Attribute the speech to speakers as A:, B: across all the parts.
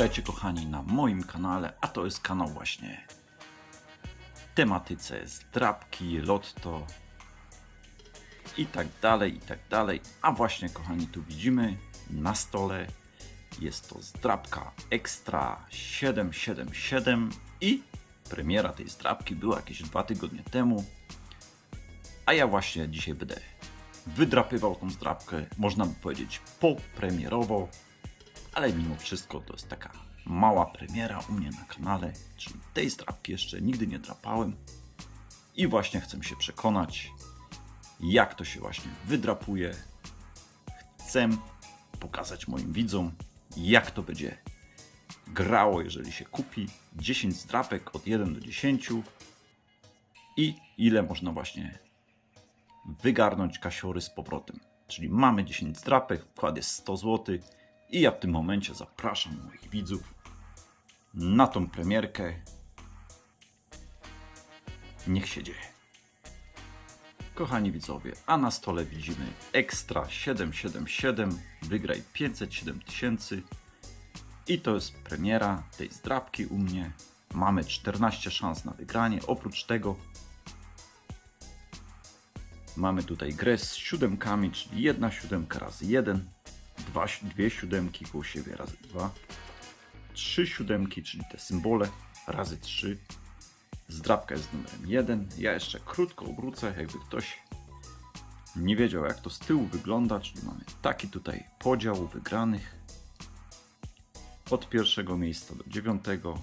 A: Witajcie kochani na moim kanale, a to jest kanał właśnie tematyce zdrabki, lotto i tak dalej, i tak dalej. A właśnie kochani tu widzimy na stole jest to zdrabka Extra 777 i premiera tej zdrabki była jakieś dwa tygodnie temu. A ja właśnie dzisiaj będę wydrapywał tą zdrabkę, można by powiedzieć popremierowo, ale mimo wszystko to jest taka mała premiera u mnie na kanale, czyli tej zdrabki jeszcze nigdy nie drapałem i właśnie chcę się przekonać, jak to się właśnie wydrapuje. Chcę pokazać moim widzom, jak to będzie grało, jeżeli się kupi 10 zdrapek od 1 do 10 i ile można właśnie wygarnąć kasiory z powrotem. Czyli mamy 10 zdrapek, wkład jest 100 zł i ja w tym momencie zapraszam moich widzów na tą premierkę. Niech się dzieje. Kochani widzowie, a na stole widzimy Extra 777, wygraj 507 tysięcy i to jest premiera tej zdrabki u mnie. Mamy 14 szans na wygranie. Oprócz tego mamy tutaj grę z siódemkami, czyli jedna siódemka razy jeden, dwa, dwie siódemki koło siebie razy dwa, trzy siódemki, czyli te symbole razy trzy. Zdrabka jest numerem jeden. Ja jeszcze krótko obrócę, jakby ktoś nie wiedział jak to z tyłu wygląda, czyli mamy taki tutaj podział wygranych od pierwszego miejsca do dziewiątego.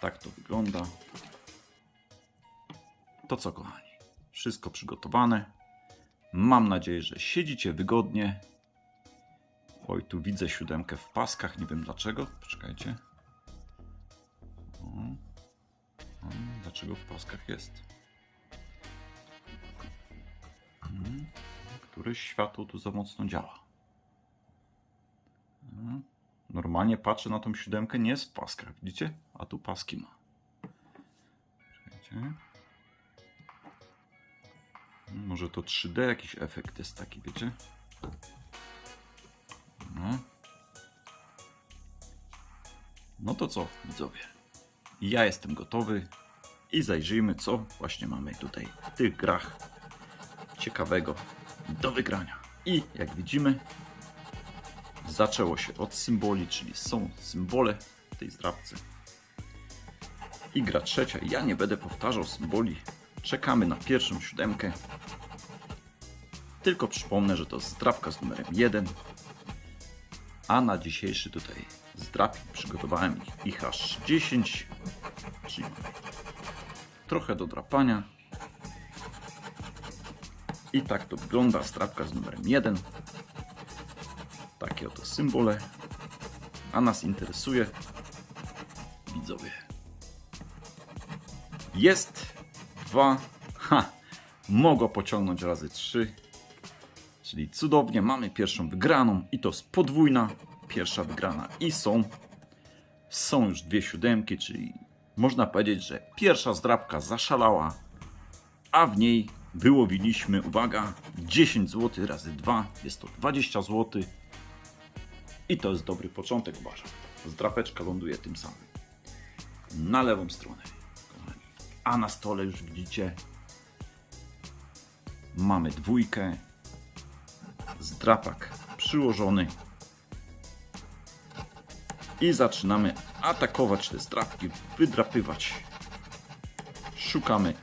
A: Tak to wygląda. To co, kochani? Wszystko przygotowane. Mam nadzieję, że siedzicie wygodnie. Oj, tu widzę siódemkę w paskach, nie wiem dlaczego. Poczekajcie. O. O, dlaczego w paskach jest? Hmm. Któreś światło tu za mocno działa. Hmm. Normalnie patrzę na tą siódemkę, nie jest w paskach, widzicie? A tu paski ma. Czekajcie. Może to 3D jakiś efekt jest taki, wiecie? No. No to co, widzowie? Ja jestem gotowy i zajrzyjmy, co właśnie mamy tutaj w tych grach ciekawego do wygrania. I jak widzimy, zaczęło się od symboli, czyli są symbole w tej zdrabce. I gra trzecia. Ja nie będę powtarzał symboli. Czekamy na pierwszą siódemkę. Tylko przypomnę, że to zdrabka z numerem 1. A na dzisiejszy tutaj zdrabki przygotowałem ich, aż 10. Czyli trochę do drapania. I tak to wygląda zdrabka z numerem 1. Takie oto symbole. A nas interesuje widzowie. Jest dwa. Ha! Mogło pociągnąć razy trzy. Czyli cudownie mamy pierwszą wygraną i to jest podwójna pierwsza wygrana. I są, są już dwie siódemki, czyli można powiedzieć, że pierwsza zdrabka zaszalała, a w niej wyłowiliśmy, uwaga, 10 zł razy 2, jest to 20 zł. I to jest dobry początek, uważam. Zdrapeczka ląduje tym samym. Na lewą stronę. A na stole już widzicie, mamy dwójkę, zdrapak przyłożony i zaczynamy atakować te zdrapki, wydrapywać. Szukamy,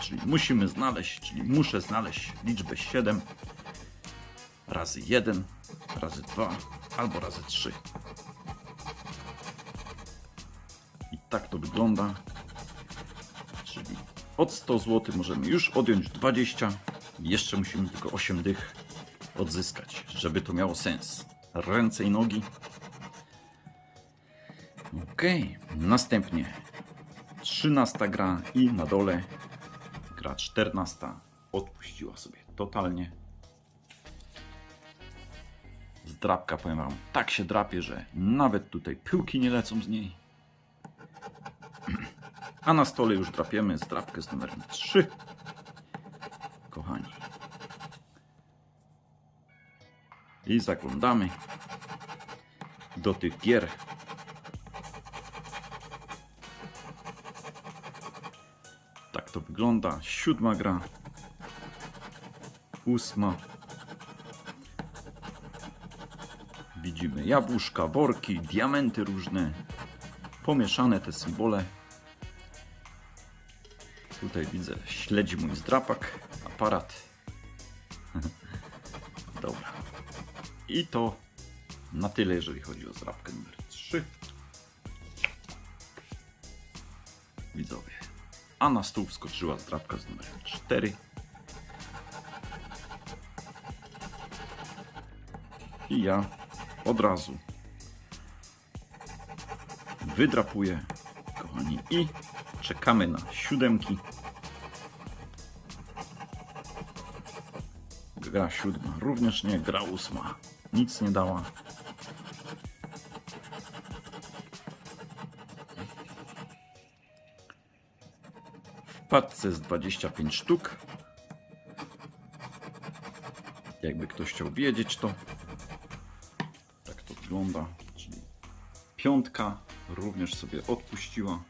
A: czyli musimy znaleźć, czyli muszę znaleźć liczbę 7 razy 1, razy 2 albo razy 3. I tak to wygląda. Czyli od 100 zł możemy już odjąć 20. Jeszcze musimy tylko 8 dych odzyskać, żeby to miało sens. Ręce i nogi. Ok, następnie 13 gra i na dole gra 14 odpuściła sobie totalnie. Zdrabka, powiem wam, tak się drapie, że nawet tutaj pyłki nie lecą z niej. A na stole już drapiemy zdrabkę z numerem 3. I zaglądamy. do tych gier. Tak to wygląda. Siódma gra. Ósma. Widzimy jabłuszka, worki, diamenty różne. Pomieszane te symbole. Tutaj widzę, śledzi mój zdrapak, aparat. I to na tyle, jeżeli chodzi o zdrapkę numer 3. Widzowie. A na stół wskoczyła zdrapka z numerem 4. I ja od razu wydrapuję, kochani, i czekamy na siódemki. Gra siódma również nie, gra ósma nic nie dała. W paczce jest 25 sztuk. Jakby ktoś chciał wiedzieć, to tak to wygląda. Czyli piątka również sobie odpuściła.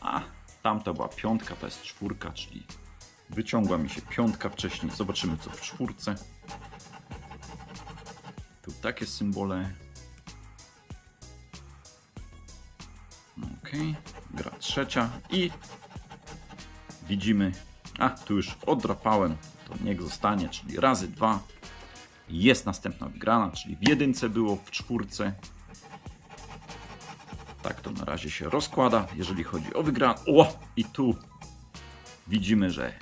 A: A tamta była piątka, to jest czwórka, czyli wyciągła mi się piątka wcześniej. Zobaczymy co w czwórce. Tu takie symbole. Ok, gra trzecia i widzimy, a tu już odrapałem, to niech zostanie, czyli razy dwa. Jest następna wygrana, czyli w jedynce było, w czwórce. Tak to na razie się rozkłada, jeżeli chodzi o wygraną. O! I tu widzimy, że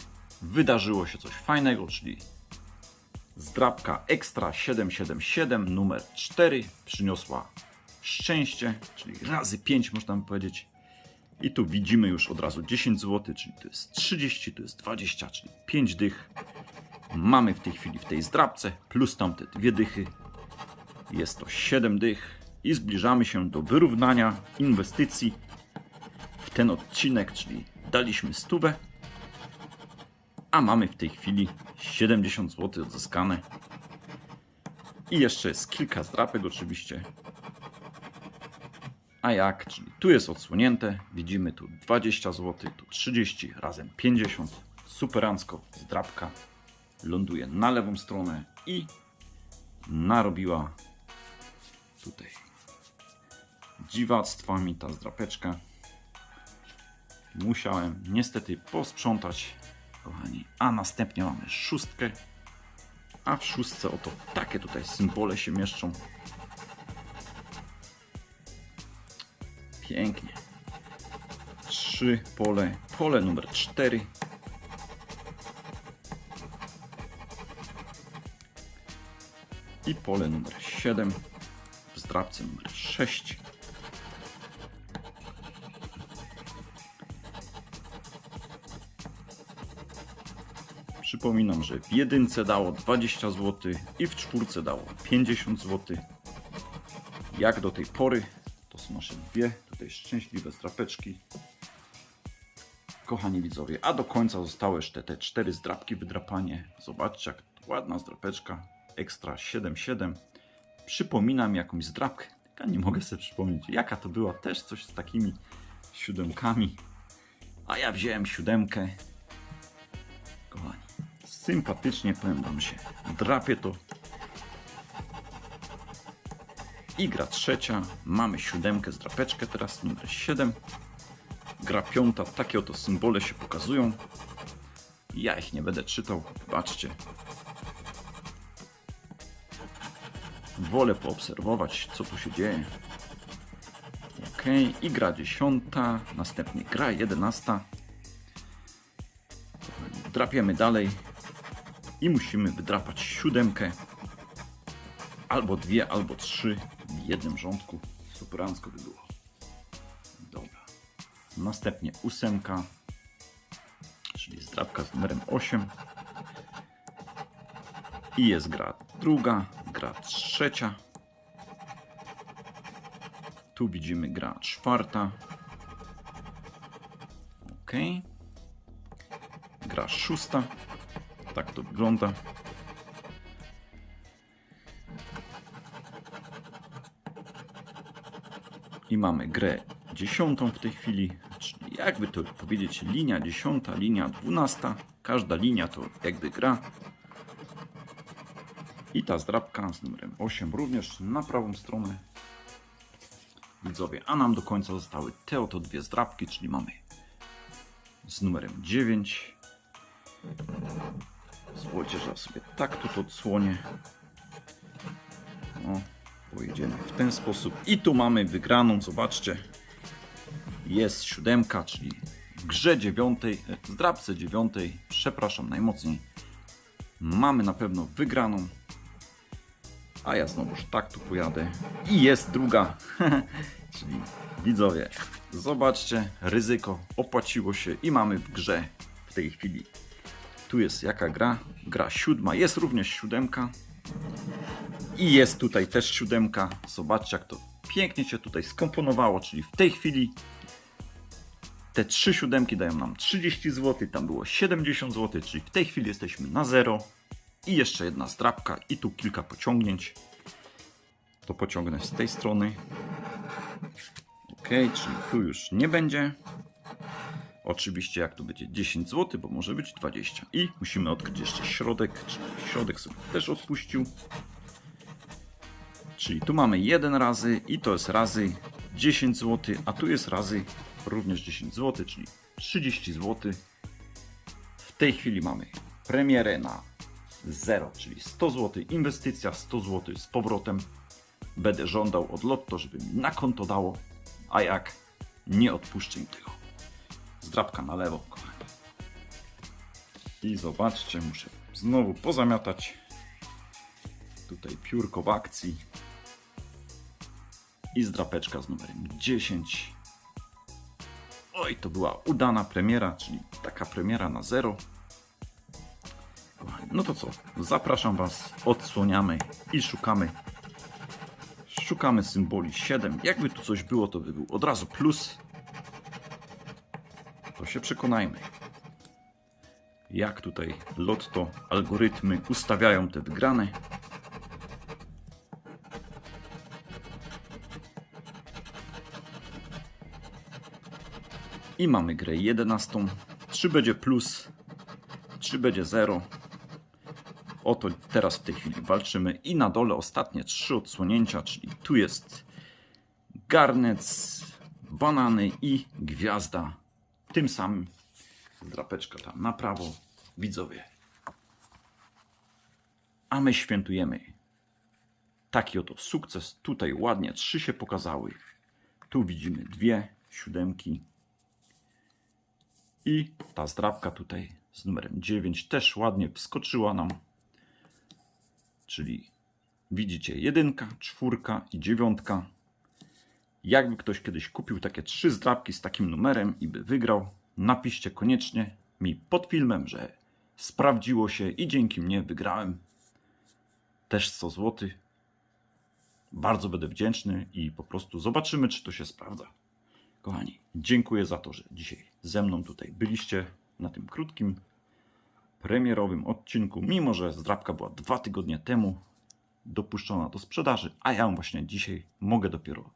A: wydarzyło się coś fajnego, czyli zdrabka Extra 777 numer 4 przyniosła szczęście, czyli razy 5 można by powiedzieć. I tu widzimy już od razu 10 zł, czyli to jest 30, to jest 20, czyli 5 dych. Mamy w tej chwili w tej zdrabce, plus tamte dwie dychy. Jest to 7 dych i zbliżamy się do wyrównania inwestycji w ten odcinek, czyli daliśmy stówę, a mamy w tej chwili 70 zł odzyskane. I jeszcze jest kilka zdrapek oczywiście. A jak? Czyli tu jest odsłonięte. Widzimy tu 20 zł, tu 30, razem 50. Superancko zdrapka ląduje na lewą stronę i narobiła tutaj dziwactwami ta zdrapeczka. Musiałem niestety posprzątać kochani. A następnie mamy szóstkę. A w szóstce oto takie tutaj symbole się mieszczą. Pięknie. Trzy pole. Pole numer cztery. I pole numer 7 w zdrabce numer 6. Przypominam, że w jedynce dało 20 zł i w czwórce dało 50 zł. Jak do tej pory, to są nasze dwie tutaj szczęśliwe strapeczki. Kochani widzowie, a do końca zostały jeszcze te cztery zdrapki wydrapanie. Zobaczcie, jak ładna zdrapeczka. Ekstra 7,7. Przypomina mi jakąś zdrapkę. Ja nie mogę sobie przypomnieć, jaka to była. Też coś z takimi siódemkami. A ja wziąłem siódemkę. Kochani, sympatycznie powiem wam się. Drapie to. I gra trzecia. Mamy siódemkę z drapeczkę, teraz numer 7. Gra piąta, takie oto symbole się pokazują. Ja ich nie będę czytał, wybaczcie. Wolę poobserwować, co tu się dzieje. Ok, i gra dziesiąta, następnie gra jedenasta. Drapiemy dalej i musimy wydrapać siódemkę. Albo dwie, albo trzy w jednym rządku. Superancko by było. Dobra. Następnie ósemka, czyli zdrapka z numerem 8. I jest gra druga, gra trzecia. Tu widzimy gra czwarta. Ok. Gra szósta. Tak to wygląda. I mamy grę dziesiątą w tej chwili, czyli jakby to powiedzieć linia dziesiąta, linia dwunasta. Każda linia to jakby gra. I ta zdrabka z numerem 8 również na prawą stronę. Widzowie, a nam do końca zostały te oto dwie zdrabki, czyli mamy z numerem 9. Że ja sobie tak tu to odsłonię. O, pojedziemy w ten sposób. I tu mamy wygraną, zobaczcie. Jest siódemka, czyli w grze dziewiątej, e, w zdrabce dziewiątej, przepraszam najmocniej. Mamy na pewno wygraną. A ja znowuż tak tu pojadę. I jest druga. czyli widzowie, zobaczcie, ryzyko opłaciło się i mamy w grze w tej chwili. Tu jest jaka gra? Gra siódma, jest również siódemka. I jest tutaj też siódemka. Zobaczcie, jak to pięknie się tutaj skomponowało. Czyli w tej chwili te trzy siódemki dają nam 30 zł. Tam było 70 zł, czyli w tej chwili jesteśmy na zero. I jeszcze jedna zdrabka i tu kilka pociągnięć. To pociągnę z tej strony. Ok, czyli tu już nie będzie. Oczywiście jak tu będzie 10 zł, bo może być 20. I musimy odkryć jeszcze środek, czyli środek sobie też odpuścił. Czyli tu mamy 1 razy i to jest razy 10 zł, a tu jest razy również 10 zł, czyli 30 zł. W tej chwili mamy premierę na 0, czyli 100 zł, inwestycja 100 zł z powrotem. Będę żądał od Lotto, żeby mi na konto dało, a jak nie odpuszczę im tego. Zdrabka na lewo. I zobaczcie, muszę znowu pozamiatać tutaj piórko w akcji i zdrapeczka z numerem 10. Oj, to była udana premiera, czyli taka premiera na zero. No to co? Zapraszam Was, odsłaniamy i szukamy. Szukamy symboli 7. Jakby tu coś było, to by był od razu plus. To się przekonajmy. Jak tutaj lotto, algorytmy ustawiają te wygrane. I mamy grę 11. 3 będzie plus, 3 będzie 0. Oto teraz w tej chwili walczymy. I na dole ostatnie trzy odsłonięcia, czyli tu jest garnec, banany i gwiazda. Tym samym drapeczka tam na prawo. Widzowie. A my świętujemy. Taki oto sukces. Tutaj ładnie trzy się pokazały. Tu widzimy dwie siódemki. I ta zdrabka tutaj z numerem 9 też ładnie wskoczyła nam. Czyli widzicie jedynka, czwórka i dziewiątka. Jakby ktoś kiedyś kupił takie trzy zdrabki z takim numerem i by wygrał, napiszcie koniecznie mi pod filmem, że sprawdziło się i dzięki mnie wygrałem też 100 zł. Bardzo będę wdzięczny i po prostu zobaczymy, czy to się sprawdza. Kochani, dziękuję za to, że dzisiaj ze mną tutaj byliście na tym krótkim premierowym odcinku, mimo że zdrabka była dwa tygodnie temu dopuszczona do sprzedaży, a ja ją właśnie dzisiaj mogę dopiero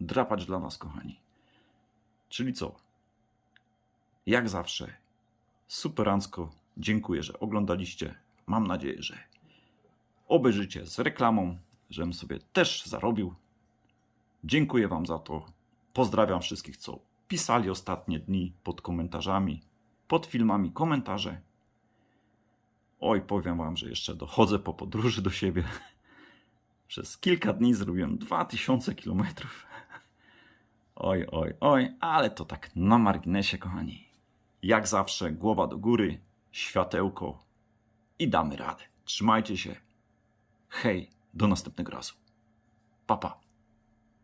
A: drapać dla Was, kochani. Czyli co? Jak zawsze, superancko dziękuję, że oglądaliście. Mam nadzieję, że obejrzycie z reklamą, żebym sobie też zarobił. Dziękuję Wam za to. Pozdrawiam wszystkich, co pisali ostatnie dni pod komentarzami, pod filmami komentarze. Oj, powiem Wam, że jeszcze dochodzę po podróży do siebie. Przez kilka dni zrobiłem 2000 kilometrów. Oj, oj, oj, ale to tak na marginesie, kochani. Jak zawsze, głowa do góry, światełko i damy radę. Trzymajcie się. Hej, do następnego razu. Pa, pa.